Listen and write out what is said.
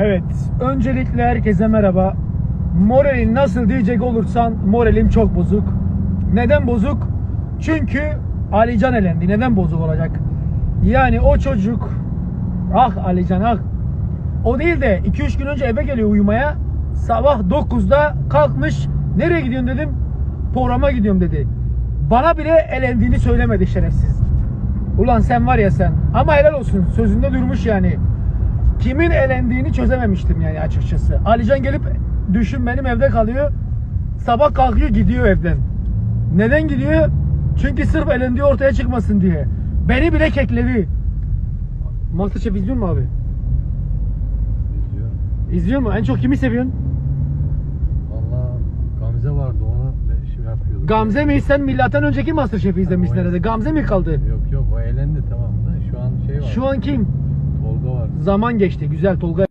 Evet, öncelikle herkese merhaba. Moralin nasıl diyecek olursan moralim çok bozuk. Neden bozuk? Çünkü Alican elendi. Neden bozuk olacak? Yani o çocuk ah Alican ah o değil de 2-3 gün önce eve geliyor uyumaya. Sabah 9'da kalkmış. Nereye gidiyorsun dedim. Programa gidiyorum dedi. Bana bile elendiğini söylemedi şerefsiz. Ulan sen var ya sen. Ama helal olsun. Sözünde durmuş yani. Kimin elendiğini çözememiştim yani açıkçası. Alican gelip düşün benim evde kalıyor. Sabah kalkıyor gidiyor evden. Neden gidiyor? Çünkü sırf elendiği ortaya çıkmasın diye. Beni bile kekledi. Masterchef izliyor mu abi? İzliyorum. İzliyor mu? En çok kimi seviyorsun? Valla Gamze vardı ona ben şey yapıyordum. Gamze mi? Sen milattan önceki Masterchef'i izlemişsin herhalde. Gamze mi kaldı? Yok yok o eğlendi tamam da şu an şey var. Şu an kim? Tolga var. Zaman geçti. Güzel Tolga